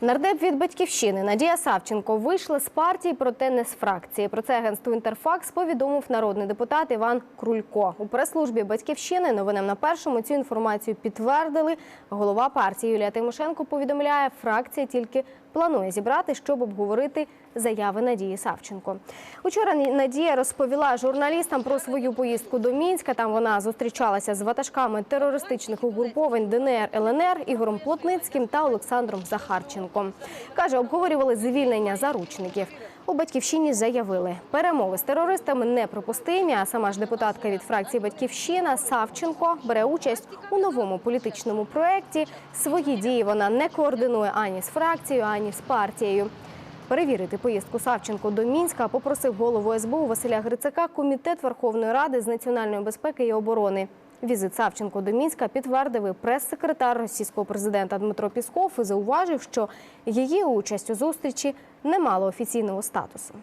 Нардеп від батьківщини Надія Савченко вийшла з партії, проте не з фракції. Про це агентству Інтерфакс повідомив народний депутат Іван Крулько. У прес-службі батьківщини новинам на першому цю інформацію підтвердили. Голова партії Юлія Тимошенко повідомляє, фракція тільки планує зібрати, щоб обговорити заяви Надії Савченко. Учора Надія розповіла журналістам про свою поїздку до Мінська. Там вона зустрічалася з ватажками терористичних угруповань ДНР ЛНР Ігорем Плотницьким та Олександром Захарченком. Каже, обговорювали звільнення заручників. У батьківщині заявили, перемови з терористами неприпустимі. А сама ж депутатка від фракції Батьківщина Савченко бере участь у новому політичному проєкті. Свої дії вона не координує ані з фракцією, ані з партією. Перевірити поїздку Савченко до Мінська попросив голову СБУ Василя Грицака Комітет Верховної Ради з національної безпеки і оборони. Візит Савченко до Мінська підтвердив і прес-секретар російського президента Дмитро Пісков і зауважив, що її участь у зустрічі не мала офіційного статусу.